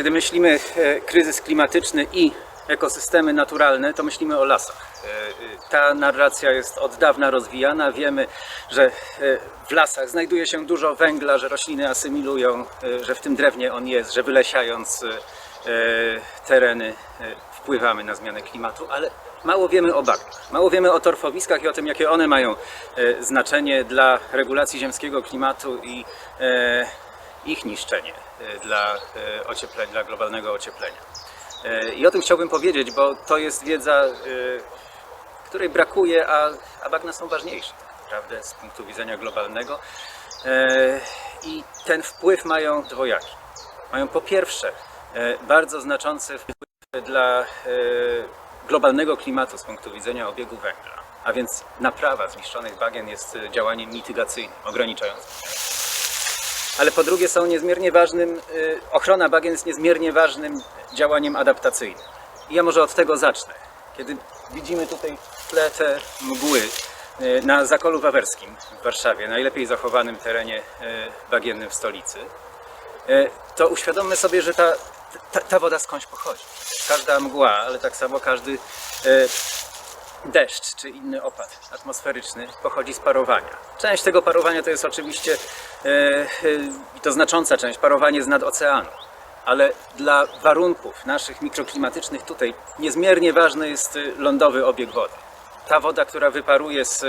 Kiedy myślimy e, kryzys klimatyczny i ekosystemy naturalne, to myślimy o lasach. E, e, Ta narracja jest od dawna rozwijana. Wiemy, że w lasach znajduje się dużo węgla, że rośliny asymilują, że w tym drewnie on jest, że wylesiając tereny wpływamy na zmianę klimatu, ale mało wiemy o bagnach. Mało wiemy o torfowiskach i o tym, jakie one mają znaczenie dla regulacji ziemskiego klimatu i ich niszczenie dla e, ocieplenia, dla globalnego ocieplenia. E, I o tym chciałbym powiedzieć, bo to jest wiedza, e, której brakuje, a, a bagna są ważniejsze tak naprawdę z punktu widzenia globalnego. E, I ten wpływ mają dwojaki. Mają po pierwsze e, bardzo znaczący wpływ dla e, globalnego klimatu z punktu widzenia obiegu węgla. A więc naprawa zniszczonych bagien jest e, działaniem mitygacyjnym, ograniczającym. Ale po drugie są niezmiernie ważnym, y, ochrona bagien jest niezmiernie ważnym działaniem adaptacyjnym. I ja może od tego zacznę. Kiedy widzimy tutaj w te mgły y, na Zakolu Wawerskim w Warszawie, najlepiej zachowanym terenie y, bagiennym w stolicy, to uświadommy sobie, że ta, ta, ta woda skądś pochodzi. Każda mgła, ale tak samo każdy deszcz czy inny opad atmosferyczny pochodzi z parowania. Część tego parowania to jest oczywiście e, e, i to znacząca część, parowanie z nad oceanu. Ale dla warunków naszych mikroklimatycznych tutaj niezmiernie ważny jest e, lądowy obieg wody. Ta woda, która wyparuje z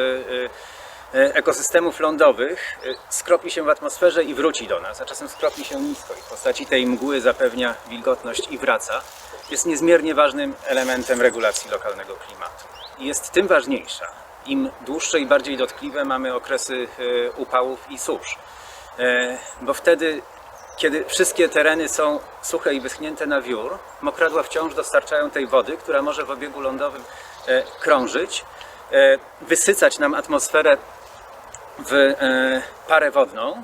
ekosystemów lądowych, skropi się w atmosferze i wróci do nas, a czasem skropi się nisko i w postaci tej mgły zapewnia wilgotność i wraca. Jest niezmiernie ważnym elementem regulacji lokalnego klimatu jest tym ważniejsza, im dłuższe i bardziej dotkliwe mamy okresy e, upałów i susz. E, Bo wtedy, kiedy wszystkie tereny są suche i wyschnięte na wiór, mokradła wciąż dostarczają tej wody, która może w obiegu lądowym e, krążyć, wysycać nam atmosferę w parę wodną,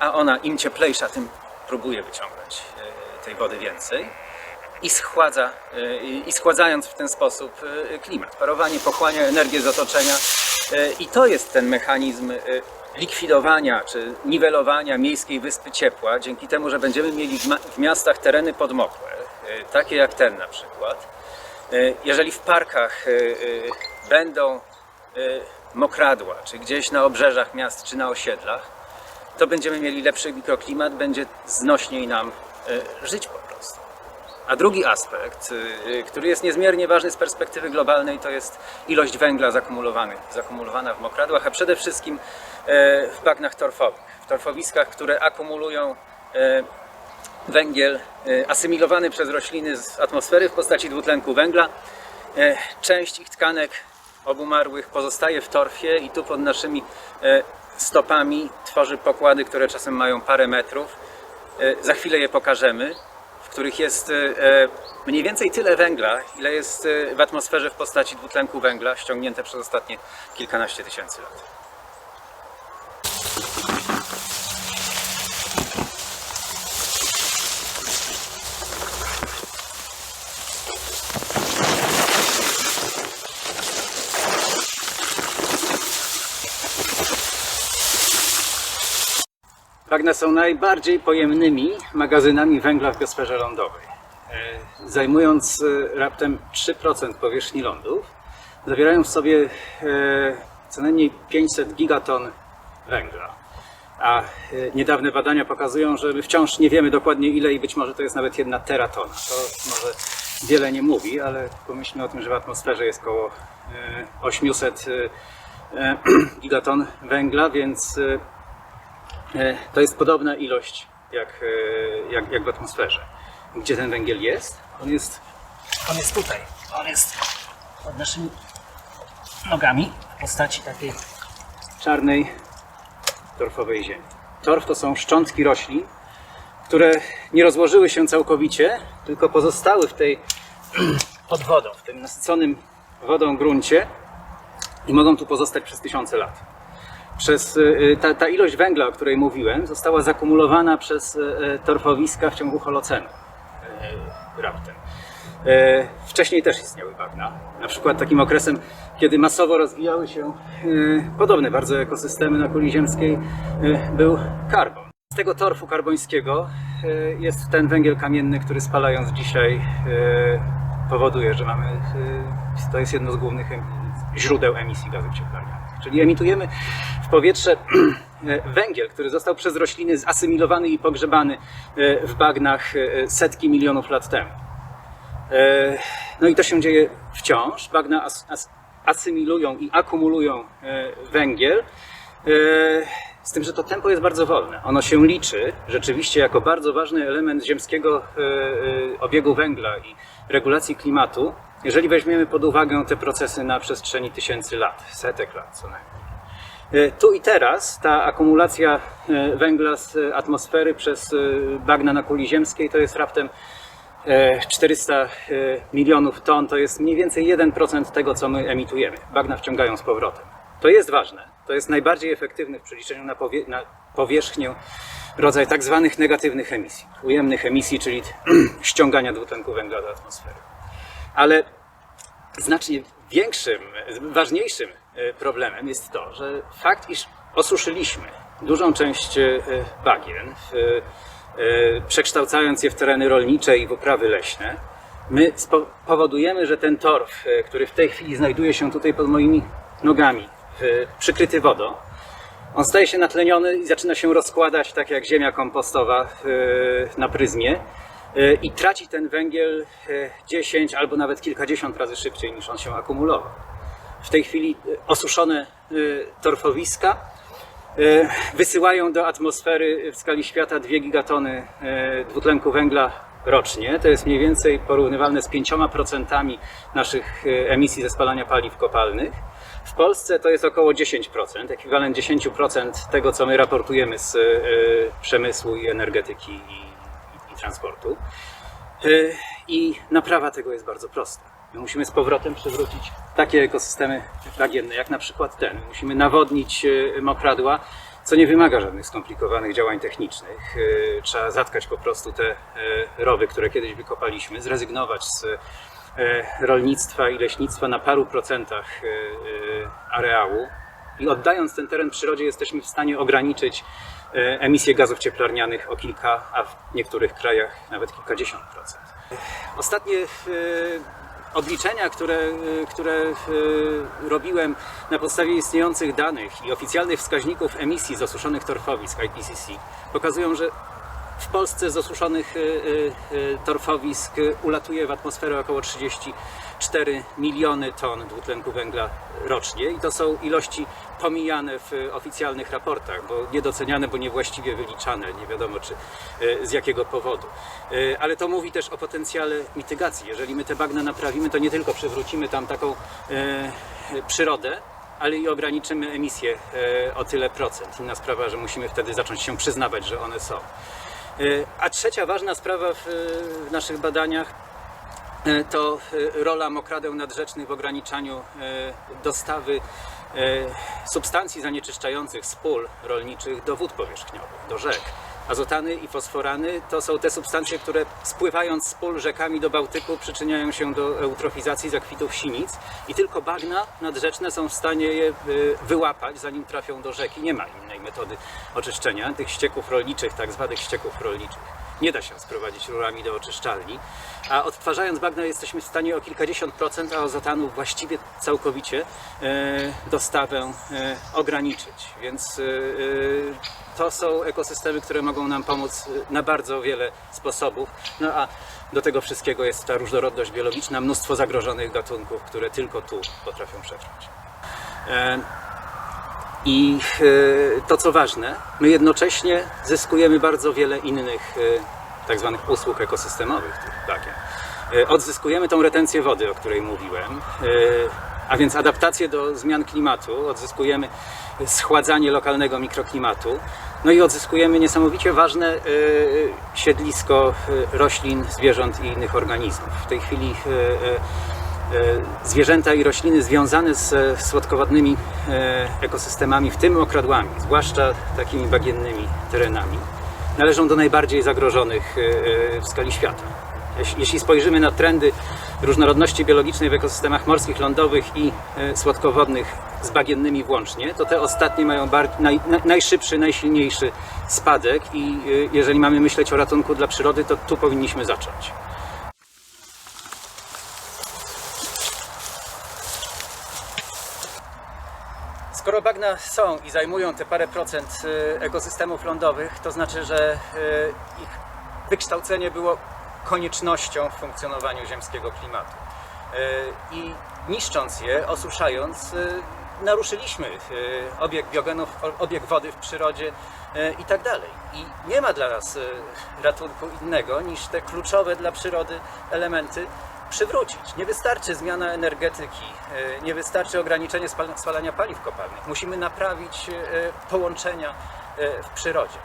a ona im cieplejsza, tym próbuje wyciągnąć tej wody więcej i schładza, e, i schładzając w ten sposób e, klimat. Parowanie pochłania energię z otoczenia e, i to jest ten mechanizm likwidowania czy niwelowania miejskiej wyspy ciepła, dzięki temu, że będziemy mieli w miastach tereny podmokłe, takie jak ten na przykład. Jeżeli w parkach będą mokradła, czy gdzieś na obrzeżach miast, czy na osiedlach, to będziemy mieli lepszy mikroklimat, będzie znośniej nam żyć. A drugi aspekt, y, który jest niezmiernie ważny z perspektywy globalnej, to jest ilość węgla zakumulowany, zakumulowana w mokradłach, a przede wszystkim e, w bagnach torfowych, w torfowiskach, które akumulują e, węgiel e, asymilowany przez rośliny z atmosfery w postaci dwutlenku węgla. Część ich tkanek obumarłych pozostaje w torfie i tu pod naszymi stopami tworzy pokłady, które czasem mają parę metrów. Za chwilę je pokażemy, których jest e, e, mniej więcej tyle węgla, ile jest e, w atmosferze w postaci dwutlenku węgla ściągnięte przez ostatnie kilkanaście tysięcy lat. Bagna są najbardziej pojemnymi magazynami węgla w biosferze lądowej. E, Zajmując e, raptem 3% powierzchni lądów, zawierają w sobie e, co najmniej 500 gigaton węgla. A niedawne badania pokazują, że my wciąż nie wiemy dokładnie ile i być może to jest nawet jedna teratona. To może wiele nie mówi, ale pomyślmy o tym, że w atmosferze jest około e, 800 e, e, gigaton węgla, więc To jest podobna ilość jak, e, jak, jak w atmosferze. Gdzie ten węgiel jest? On jest, on jest tutaj. On jest pod naszymi nogami w postaci takiej czarnej torfowej ziemi. Torf to są szczątki roślin, które nie rozłożyły się całkowicie, tylko pozostały w tej pod wodą, w tym nasyconym wodą gruncie i mogą tu pozostać przez tysiące lat przez y, ta, ta ilość węgla, o której mówiłem, została zakumulowana przez y, torfowiska w ciągu Holocenu y, raptem. Y, Wcześniej też istniały bagna. Na przykład takim okresem, kiedy masowo rozwijały się y, podobne bardzo ekosystemy na kuli ziemskiej, y, był karbon. Z tego torfu karbońskiego jest ten węgiel kamienny, który spalając dzisiaj powoduje, że mamy, to jest jedno z głównych źródeł emisji gazów cieplarnianych. Czyli emitujemy w powietrze e, węgiel, który został przez rośliny zasymilowany i pogrzebany e, w bagnach e, setki milionów lat temu. No i to się dzieje wciąż. Bagna as, as, asymilują i akumulują węgiel. Z tym, że to tempo jest bardzo wolne. Ono się liczy rzeczywiście jako bardzo ważny element ziemskiego obiegu węgla i regulacji klimatu, jeżeli weźmiemy pod uwagę te procesy na przestrzeni tysięcy lat, setek lat co najmniej. E, Tu i teraz ta akumulacja e, węgla z e, atmosfery przez bagna na kuli ziemskiej to jest raptem e, 400 e, milionów ton, to jest mniej więcej 1% tego, co my emitujemy. Bagna wciągają z powrotem. To jest ważne. To jest najbardziej efektywny w przeliczeniu na, powie- na powierzchnię rodzaj tak zwanych negatywnych emisji. Ujemnych emisji, czyli ściągania dwutlenku węgla do atmosfery. Ale znacznie większym, ważniejszym e, problemem jest to, że fakt, iż osuszyliśmy dużą część e, bagien, e, przekształcając je w tereny rolnicze i w uprawy leśne, my powodujemy, że ten torf, który w tej chwili znajduje się tutaj pod moimi nogami, przykryty wodą, on staje się natleniony i zaczyna się rozkładać tak jak ziemia kompostowa na pryzmie i traci ten węgiel e, 10 albo nawet kilkadziesiąt razy szybciej niż on się akumulował. W tej chwili e, osuszone e, torfowiska e, wysyłają do atmosfery w skali świata 2 gigatony e, dwutlenku węgla rocznie. To jest mniej więcej porównywalne z 5% naszych e, emisji ze spalania paliw kopalnych. W Polsce to jest około 10%, ekwiwalent 10% tego, co my raportujemy z e, przemysłu i energetyki transportu. E, I naprawa tego jest bardzo prosta. My musimy z powrotem przywrócić takie ekosystemy bagienne, jak na przykład ten. Musimy nawodnić e, mokradła, co nie wymaga żadnych skomplikowanych działań technicznych. E, Trzeba zatkać po prostu te rowy, które kiedyś wykopaliśmy, zrezygnować z rolnictwa i leśnictwa na paru procentach areału. I oddając ten teren przyrodzie, jesteśmy w stanie ograniczyć e, emisję gazów cieplarnianych o kilka, a w niektórych krajach nawet kilkadziesiąt procent. Ostatnie e, odliczenia, które, e, które robiłem na podstawie istniejących danych i oficjalnych wskaźników emisji z osuszonych torfowisk IPCC pokazują, że w Polsce z osuszonych torfowisk ulatuje w atmosferę około 34 miliony ton dwutlenku węgla rocznie i to są ilości pomijane w oficjalnych raportach, bo niedoceniane, bo niewłaściwie wyliczane, nie wiadomo czy e, z jakiego powodu. E, Ale to mówi też o potencjale mitygacji. Jeżeli my te bagna naprawimy, to nie tylko przywrócimy tam taką e, przyrodę, ale i ograniczymy emisję o tyle procent. Inna sprawa, że musimy wtedy zacząć się przyznawać, że one są. A trzecia ważna sprawa w, naszych badaniach to rola mokradeł nadrzecznych w ograniczaniu dostawy substancji zanieczyszczających z pól rolniczych do wód powierzchniowych, do rzek. Azotany i fosforany to są te substancje, które spływając z pól rzekami do Bałtyku przyczyniają się do eutrofizacji zakwitów sinic i tylko bagna nadrzeczne są w stanie je y, wyłapać zanim trafią do rzeki. Nie ma innej metody oczyszczenia tych ścieków rolniczych, tak zwanych ścieków rolniczych. Nie da się sprowadzić rurami do oczyszczalni, a odtwarzając bagna jesteśmy w stanie o kilkadziesiąt procent azotanu właściwie całkowicie e, dostawę e, ograniczyć. Więc e, to są ekosystemy, które mogą nam pomóc na bardzo wiele sposobów. No a do tego wszystkiego jest ta różnorodność biologiczna, mnóstwo zagrożonych gatunków, które tylko tu potrafią przetrwać. I e, to co ważne, my jednocześnie zyskujemy bardzo wiele innych e, tak zwanych usług ekosystemowych bagien. E, Odzyskujemy tą retencję wody, o której mówiłem, a więc adaptację do zmian klimatu, odzyskujemy schładzanie lokalnego mikroklimatu, no i odzyskujemy niesamowicie ważne siedlisko roślin, zwierząt i innych organizmów. W tej chwili zwierzęta i rośliny związane z e, słodkowodnymi e, ekosystemami, w tym okradłami, zwłaszcza takimi bagiennymi terenami, należą do najbardziej zagrożonych e, e, w skali świata. Jeśli- spojrzymy na trendy różnorodności biologicznej w ekosystemach morskich, lądowych i e, słodkowodnych z bagiennymi włącznie, to te ostatnie mają najszybszy, najsilniejszy spadek i e, jeżeli mamy myśleć o ratunku dla przyrody, to tu powinniśmy zacząć. Skoro bagna są i zajmują te parę procent y, ekosystemów lądowych, to znaczy, że y, ich wykształcenie było koniecznością w funkcjonowaniu ziemskiego klimatu. Y, I niszcząc je, osuszając, naruszyliśmy obieg biogenów, obieg wody w przyrodzie i tak dalej. I nie ma dla nas ratunku innego niż te kluczowe dla przyrody elementy przywrócić. Nie wystarczy zmiana energetyki, e, nie wystarczy ograniczenie spal- spalania paliw kopalnych. Musimy naprawić e, połączenia e, w przyrodzie.